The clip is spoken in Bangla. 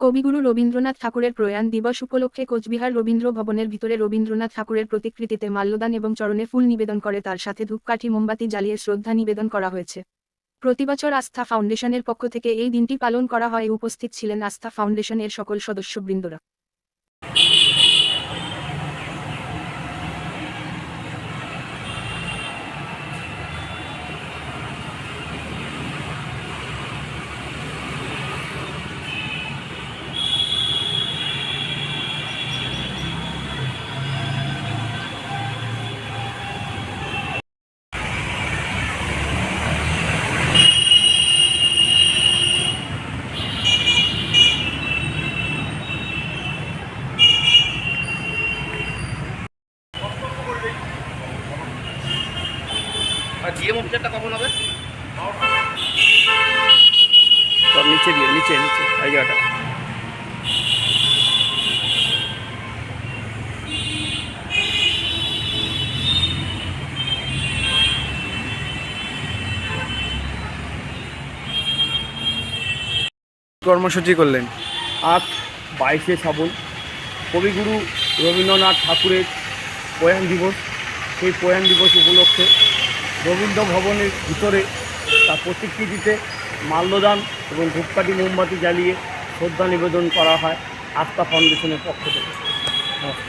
কবিগুরু রবীন্দ্রনাথ ঠাকুরের প্রয়াণ দিবস উপলক্ষে কোচবিহার রবীন্দ্র ভবনের ভিতরে রবীন্দ্রনাথ ঠাকুরের প্রতিকৃতিতে মাল্যদান এবং চরণে ফুল নিবেদন করে। তার সাথে ধূপকাঠি, মোমবাতি জ্বালিয়ে শ্রদ্ধা নিবেদন করা হয়েছে। প্রতিবছর আস্থা ফাউন্ডেশনের পক্ষ থেকে এই দিনটি পালন করা হয়। উপস্থিত ছিলেন আস্থা ফাউন্ডেশনের সকল সদস্যবৃন্দরা। আর জিএম অফিসারটা কখন হবে? নিচে দিয়ে, নিচে নিচে, এই জায়গাটা। কর্মসূচি করলেন। আজ বাইশে শ্রাবণ, কবিগুরু রবীন্দ্রনাথ ঠাকুরের প্রয়াণ দিবস। সেই প্রয়াণ দিবস উপলক্ষে রবীন্দ্র ভবনের ভিতরে তার প্রতিকৃতিতে মাল্যদান এবং ধূপকাঠি মোমবাতি জ্বালিয়ে শ্রদ্ধা নিবেদন করা হয় আস্থা ফাউন্ডেশনের পক্ষ থেকে। নমস্কার।